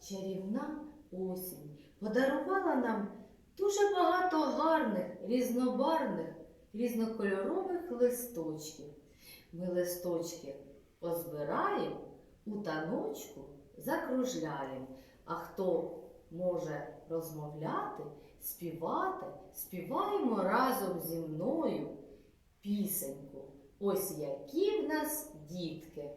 чарівна осінь подарувала нам дуже багато гарних, різнобарвних, різнокольорових листочків. Ми листочки позбираємо, у таночку закружляємо. А хто може розмовляти, співати, співаємо разом зі мною пісеньку. Ось які в нас дітки.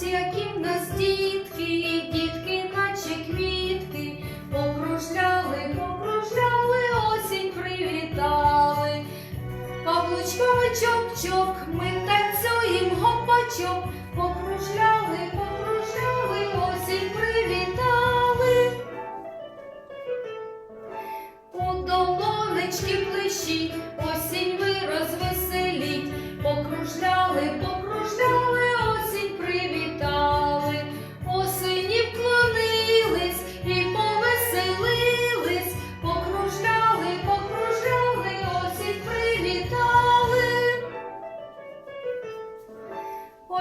Ось які в нас дітки, дітки, наче квітки, покружляли, покружляли, осінь привітали. Каблучками чоп-чоп, ми танцюємо гопачок, покружляли, покружляли, осінь привітали. У долонечки плещіть, осінь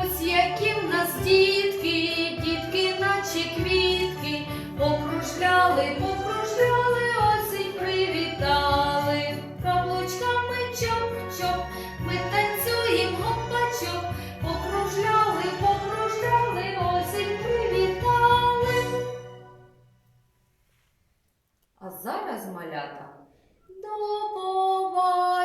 Ось які в нас дітки, дітки, наче квітки, покружляли, покружляли, осінь привітали, каблучками чоп-чоп, ми танцюємо гопачок, покружляли, покружляли, осінь привітали. А зараз малята до побачення.